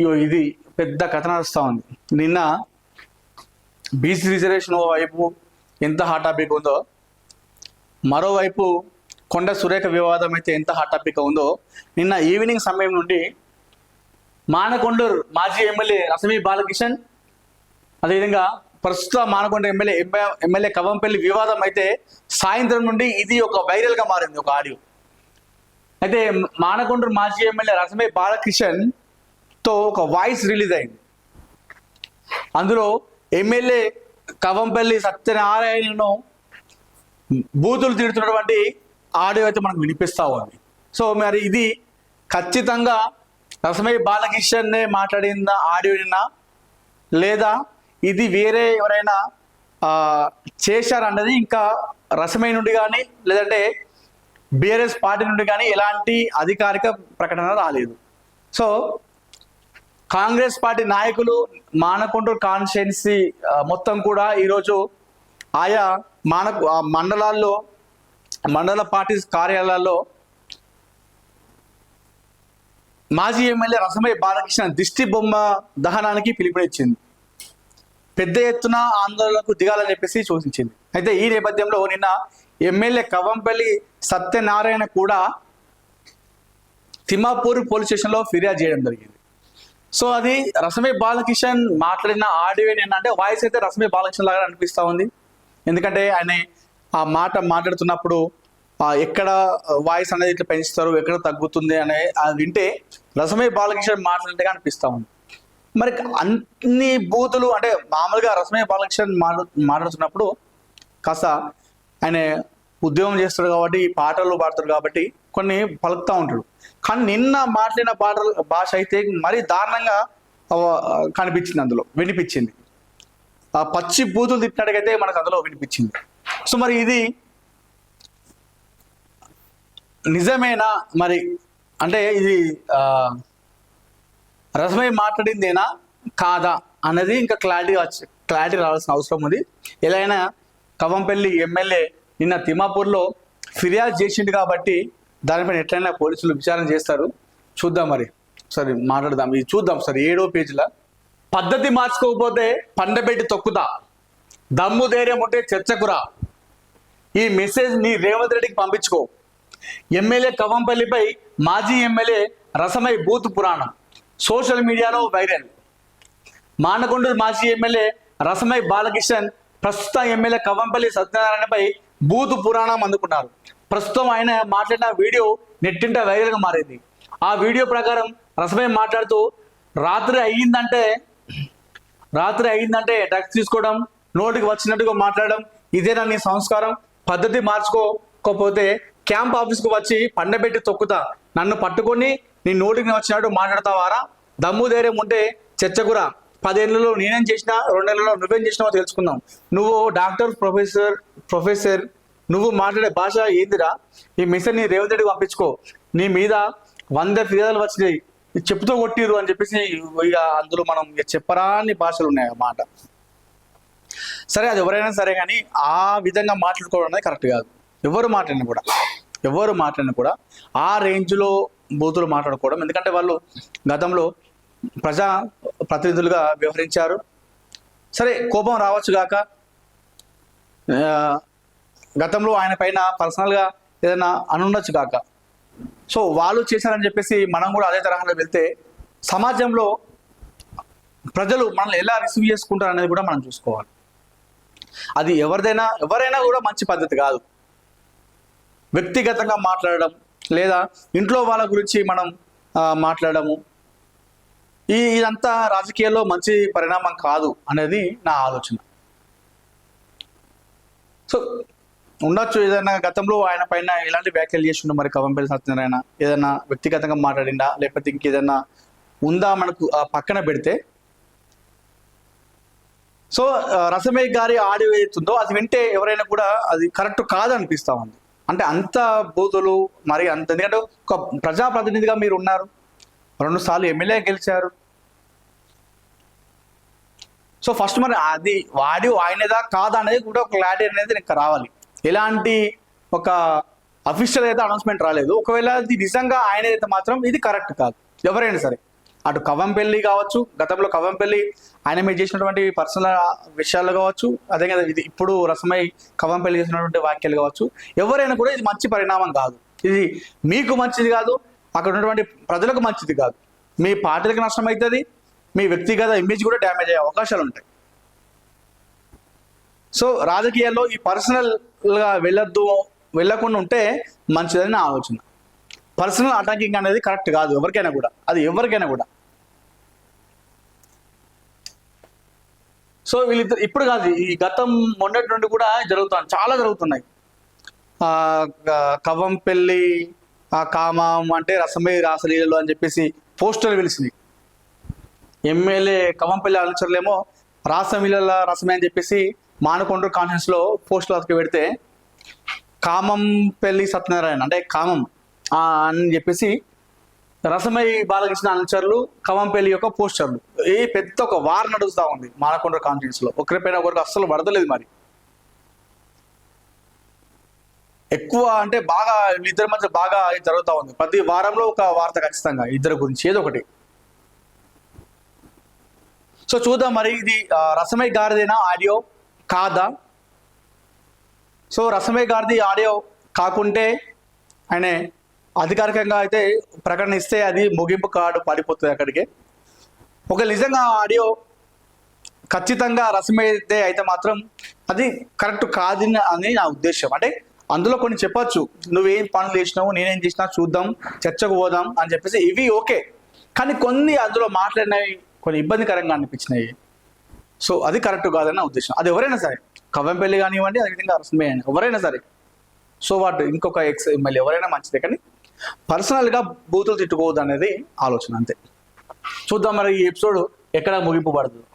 ఇగో ఇది పెద్ద కథ నడుస్తూ ఉంది. నిన్న బీసీ రిజర్వేషన్ వైపు ఎంత హాట్ టాపిక్ ఉందో మరోవైపు కొండ సురేఖ వివాదం అయితే ఎంత హాట్ టాపిక్ ఉందో నిన్న ఈవినింగ్ సమయం నుండి మానకొండూరు మాజీ ఎమ్మెల్యే రసమి బాలకిషన్ అదేవిధంగా ప్రస్తుత మానకొండ ఎమ్మెల్యే ఎమ్మెల్యే కవంపల్లి వివాదం అయితే సాయంత్రం నుండి ఇది ఒక వైరల్గా మారింది ఒక ఆడియో. అయితే మానకొండూరు మాజీ ఎమ్మెల్యే రసమి బాలకిషన్ తో ఒక వాయిస్ రిలీజ్ అయింది. అందులో ఎమ్మెల్యే కవంపల్లి సత్యనారాయణను బూతులు తిడుతున్నటువంటి ఆడియో అయితే మనకు వినిపిస్తా ఉంది. సో మరి ఇది ఖచ్చితంగా రసమయ్య బాలకిషన్నే మాట్లాడిన ఆడియోనా లేదా ఇది వేరే ఎవరైనా చేశారన్నది ఇంకా రసమై నుండి కానీ లేదంటే బీఆర్ఎస్ పార్టీ నుండి కానీ ఎలాంటి అధికారిక ప్రకటన రాలేదు. సో కాంగ్రెస్ పార్టీ నాయకులు మానకొండూరు కాన్స్టిట్యున్సీ మొత్తం కూడా ఈరోజు ఆయా మాన ఆ మండలాల్లో మండల పార్టీ కార్యాలయాల్లో మాజీ ఎమ్మెల్యే రసమయ్య బాలకృష్ణ దిష్టి బొమ్మ దహనానికి పిలుపునిచ్చింది. పెద్ద ఎత్తున ఆందోళనకు దిగాలని చెప్పేసి సూచించింది. అయితే ఈ నేపథ్యంలో నిన్న ఎమ్మెల్యే కవంపల్లి సత్యనారాయణ కూడా తిమ్మాపూర్ పోలీస్ స్టేషన్లో ఫిర్యాదు చేయడం జరిగింది. సో అది రసమే బాలకిషన్ మాట్లాడిన ఆడియో ఏంటంటే వాయిస్ అయితే రసమే బాలకిషన్ లాగా అనిపిస్తా ఉంది. ఎందుకంటే ఆయన ఆ మాట మాట్లాడుతున్నప్పుడు ఎక్కడ వాయిస్ అనేది ఇట్లా పెంచుతారు ఎక్కడ తగ్గుతుంది అనే అది వింటే రసమే బాలకిషన్ మాట్లాడినట్టుగా అనిపిస్తా ఉంది. మరి అన్ని బూతులు అంటే మామూలుగా రసమే బాలకిషన్ మాట్లా మాట్లాడుతున్నప్పుడు కాస్త ఆయన ఉద్యోగం చేస్తాడు కాబట్టి పాటలు పాడతాడు కాబట్టి కొన్ని పలుకుతూ ఉంటాడు. కానీ నిన్న మాట్లాడిన పాటలు భాష అయితే మరీ దారుణంగా కనిపించింది అందులో వినిపించింది. ఆ పచ్చి బూతులు తిట్టినట్టుగైతే మనకు అందులో వినిపించింది. సో మరి ఇది నిజమేనా? మరి అంటే ఇది రసమై మాట్లాడిందేనా? కాదా? అనేది ఇంకా క్లారిటీ వచ్చి క్లారిటీ రావాల్సిన అవసరం ఉంది. ఎలా అయినా కవంపల్లి ఎమ్మెల్యే నిన్న తిమాపూర్లో ఫిర్యాదు చేసిండు కాబట్టి దానిపైన ఎట్లయినా పోలీసులు విచారణ చేస్తారు. చూద్దాం మరి. సరే మాట్లాడదాం. ఇది చూద్దాం సరే ఏడో పేజీలో? పద్ధతి మార్చుకోకపోతే పండబెట్టి తొక్కుతా. దమ్ము ధైర్యం ఉంటే చర్చకురా. ఈ మెసేజ్ నీ రేవంత్ రెడ్డికి పంపించుకో. ఎమ్మెల్యే కవంపల్లిపై మాజీ ఎమ్మెల్యే రసమై బూత్ పురాణం. Social media viral. మానకొండూరు మాజీ ఎమ్మెల్యే రసమై బాలకిషన్ ప్రస్తుత ఎమ్మెల్యే కవంపల్లి సత్యనారాయణపై బూతు పురాణం అందుకున్నారు. ప్రస్తుతం ఆయన మాట్లాడిన వీడియో నెట్టింట వైరల్గా మారింది. ఆ వీడియో ప్రకారం రసమయ్య మాట్లాడుతూ రాత్రి అయ్యిందంటే రాత్రి అయిందంటే డ్రగ్స్ తీసుకోవడం నోటికి వచ్చినట్టుగా మాట్లాడడం ఇదేనా నీ సంస్కారం? పద్ధతి మార్చుకోకపోతే క్యాంప్ ఆఫీస్కు వచ్చి పండబెట్టి తొక్కుతా. నన్ను పట్టుకొని నీ నోటికి వచ్చినట్టు మాట్లాడతావారా? దమ్ము ధైర్యం ఉంటే చర్చకురా పదేళ్ళలో నేనేం చేసినా రెండేళ్ళలో నువ్వేం చేసినావో తెలుసుకుందాం. నువ్వు డాక్టర్ ప్రొఫెసర్ ప్రొఫెసర్ నువ్వు మాట్లాడే భాష ఏందిరా? ఈ మిషన్ నీ రేవంత్ పంపించుకో. నీ మీద వంద ఫిర్యాదులు వచ్చినాయి. చెప్తూ చెప్పుతో కొట్టిరు అని చెప్పేసి ఇక అందులో మనం ఇక చెప్పరాని భాషలు ఉన్నాయి మాట. సరే అది ఎవరైనా సరే కానీ ఆ విధంగా మాట్లాడుకోవడం అనేది కరెక్ట్ కాదు. ఎవరు మాట్లాడినా కూడా ఎవరు మాట్లాడినా కూడా ఆ రేంజ్లో బూతులు మాట్లాడుకోవడం. ఎందుకంటే వాళ్ళు గతంలో ప్రజా ప్రతినిధులుగా వ్యవహరించారు. సరే కోపం రావచ్చు కాక గతంలో ఆయన పైన పర్సనల్గా ఏదైనా అనుండొచ్చు కాక. సో వాళ్ళు చేశారని చెప్పేసి మనం కూడా అదే తరహాలో వెళ్తే సమాజంలో ప్రజలు మనల్ని ఎలా రిసీవ్ చేసుకుంటారు అనేది కూడా మనం చూసుకోవాలి. అది ఎవరిదైనా ఎవరైనా కూడా మంచి పద్ధతి కాదు. వ్యక్తిగతంగా మాట్లాడడం లేదా ఇంట్లో వాళ్ళ గురించి మనం మాట్లాడము. ఈ ఇదంతా రాజకీయాల్లో మంచి పరిణామం కాదు అనేది నా ఆలోచన. సో ఉండొచ్చు. ఏదైనా గతంలో ఆయన పైన ఎలాంటి వ్యాఖ్యలు చేసిండు మరి కవంపల్లి సత్యనారాయణ? ఏదైనా వ్యక్తిగతంగా మాట్లాడిండా? లేకపోతే ఇంకేదైనా ఉందా మనకు పక్కన పెడితే? సో రసమే గారి ఆడియో ఏదైతుందో అది వింటే ఎవరైనా కూడా అది కరెక్ట్ కాదనిపిస్తా ఉంది. అంటే అంత బూతులు మరి అంత ఎందుకంటే ఒక ప్రజాప్రతినిధిగా మీరు ఉన్నారు. రెండు సార్లు ఎమ్మెల్యే గెలిచారు. సో ఫస్ట్ మరి అది వాడి ఆయనదా కాదా అనేది కూడా ఒక క్లారిటీ అనేది ఇంకా రావాలి. ఎలాంటి ఒక అఫీషియల్ అయితే అనౌన్స్మెంట్ రాలేదు. ఒకవేళ ఇది నిజంగా ఆయన అయితే మాత్రం ఇది కరెక్ట్ కాదు. ఎవరైనా సరే. అటు కవంపల్లి కావచ్చు గతంలో కవంపల్లి ఆయన మీద చేసినటువంటి పర్సనల్ విషయాలు కావచ్చు అదే కదా ఇది ఇప్పుడు రసమై కవంపల్లి చేసినటువంటి వాక్యాలు కావచ్చు ఎవరైనా కూడా ఇది మంచి పరిణామం కాదు. ఇది మీకు మంచిది కాదు అక్కడ ఉన్నటువంటి ప్రజలకు మంచిది కాదు. మీ పార్టీలకు నష్టం అవుతుంది మీ వ్యక్తిగత ఇమేజ్ కూడా డ్యామేజ్ అయ్యే అవకాశాలు ఉంటాయి. సో రాజకీయాల్లో ఈ పర్సనల్గా వెళ్ళొద్దు వెళ్ళకుండా ఉంటే మంచిదని నా ఆలోచన. పర్సనల్ అటాకింగ్ అనేది కరెక్ట్ కాదు ఎవరికైనా కూడా. అది ఎవరికైనా కూడా. సో వీళ్ళిద్దరు ఇప్పుడు కాదు ఈ గతం మొన్నటి నుండి కూడా జరుగుతుంది చాలా జరుగుతున్నాయి. కవం పెళ్ళి కామం అంటే రసమే రాసలీలలు అని చెప్పేసి పోస్టర్లు పిలిచినాయి ఎమ్మెల్యే కవంపల్లి అనుచరులేమో రాసమిల్ల రసమే అని చెప్పేసి మానకొండూరు కాన్ఫరెన్స్లో పోస్టులు అతకి పెడితే కామం పెళ్ళి సత్యనారాయణ అంటే కామం అని చెప్పేసి రసమై బాలకృష్ణ అనుచరులు కవంపల్లి యొక్క పోస్టర్లు ఏ పెద్ద ఒక వార్ నడుస్తూ ఉంది మానకొండ కాన్ఫరెన్స్లో. ఒకరిపైన ఒకరికి అస్సలు పడతలేదు మరి. ఎక్కువ అంటే బాగా ఇద్దరి మధ్య బాగా జరుగుతూ ఉంది. ప్రతి వారంలో ఒక వార్త ఖచ్చితంగా ఇద్దరి గురించి ఏదో ఒకటి. సో చూద్దాం మరి ఇది ఆ, రసమై గారిదేనా ఆడియో. కాదా? సో రసమే గారిది ఆడియో కాకుంటే ఆయన అధికారికంగా అయితే ప్రకటన ఇస్తే అది ముగింపు కార్డు పడిపోతుంది అక్కడికి. ఒక నిజంగా ఆడియో ఖచ్చితంగా రసమైతే అయితే మాత్రం అది కరెక్ట్ కాదు అని నా ఉద్దేశం. అంటే అందులో కొన్ని చెప్పచ్చు. నువ్వేం పనులు చేసినావు నేనేం చేసినా చూద్దాం చర్చకు పోదాం అని చెప్పేసి ఇవి ఓకే. కానీ కొన్ని అందులో మాట్లాడినవి కొన్ని ఇబ్బందికరంగా అనిపించినాయి. సో అది కరెక్ట్ కాదన్న ఉద్దేశం. అది ఎవరైనా సరే కవ్వంపల్లి కానివ్వండి అదేవిధంగా రసమే అని ఎవరైనా సరే. సో వాట్ ఇంకొక ఎక్స్ ఎమ్మెల్యే ఎవరైనా మంచిదే కానీ పర్సనల్గా బూతులు తిట్టుకోవద్దు అనేది ఆలోచన అంతే. చూద్దాం మరి ఈ ఎపిసోడ్ ఎక్కడ ముగింపు పడుతుంది?